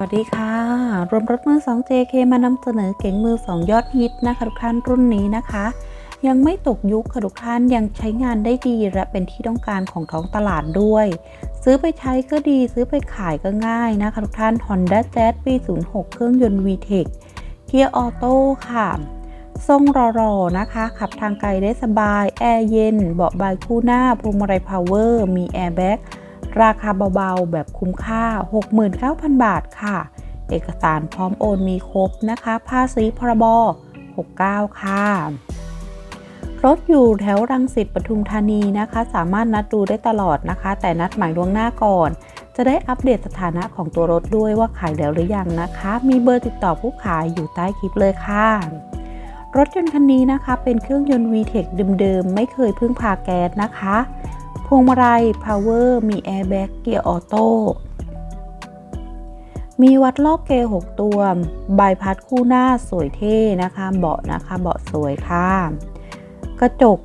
สวัสดีค่ะ รวมรถมือ 2 JK มานำเสนอเก๋งมือ 2 ยอดฮิตนะคะทุกท่านรุ่นนี้นะคะ ยังไม่ตกยุคค่ะทุกท่านยังใช้งานได้ดีและเป็นที่ต้องการของท้องตลาดด้วย ซื้อไปใช้ก็ดีซื้อไปขายก็ง่ายนะคะทุกท่าน Honda Jazz ปี06 เครื่องยนต์ VTEC เกียร์ออโต้ค่ะ ทรงรอๆนะคะ ขับทางไกลได้สบาย แอร์เย็น เบาะบายคู่หน้าพวงมาลัยพาวเวอร์ มีแอร์แบ็ก ราคาเบาๆ แบบคุ้มค่า 69,000 บาทค่ะ เอกสารพร้อมโอนมีครบนะคะ ภาษีพรบ 69 ค่ะ รถอยู่แถวรังสิตปทุมธานีนะคะ สามารถนัดดูได้ตลอดนะคะ แต่นัดหมายล่วงหน้าก่อน จะได้อัปเดตสถานะของตัวรถด้วยว่าขายแล้วหรือยังนะคะ มีเบอร์ติดต่อผู้ขายอยู่ใต้คลิปเลยค่ะรถยนต์คันนี้นะคะเป็นเครื่องยนต์ VTEC เดิมๆ ไม่เคยพึ่งพาแก๊สนะคะ พวงมาลัย power มีแอร์แบ็กเกียร์ออโต้มีวัดรอบเกยร์6ตัว ใบพัดคู่หน้าสวยเท่นะคะ เบาะนะคะ เบาะสวยค่ะ กระจก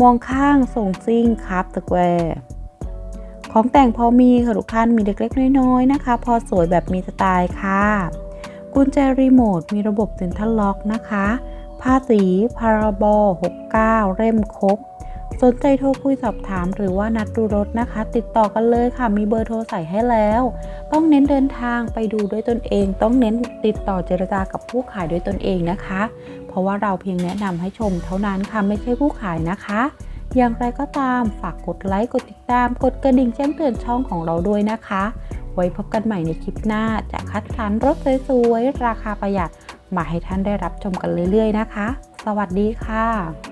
มองข้างทรงซิ่งคาร์บสแควร์ของแต่งพอมีค่ะทุกท่านมีเล็กๆน้อยๆนะคะ พอสวยแบบมีสไตล์ค่ะ กุญแจรีโมทมีระบบเซ็นทรัลล็อกนะคะภาษีพาราบ69เล่มครบ สนใจโทรคุยสอบถามหรือว่านัดดูรถนะคะ ติดต่อกันเลยค่ะมีเบอร์โทรใส่ให้แล้ว ต้องเน้นเดินทางไปดูด้วยตนเอง ต้องเน้นติดต่อเจรจากับผู้ขายด้วยตนเองนะคะ เพราะว่าเราเพียงแนะนำให้ชมเท่านั้นค่ะไม่ใช่ผู้ขายนะคะ อย่างไรก็ตามฝากกดไลค์กดติดตาม กดกระดิ่งแจ้งเตือนช่องของเราด้วยนะคะ ไว้พบกันใหม่ในคลิปหน้าจะคัดสรรรถสวยๆราคาประหยัดมาให้ท่านได้รับชมกันเรื่อยๆนะคะ สวัสดีค่ะ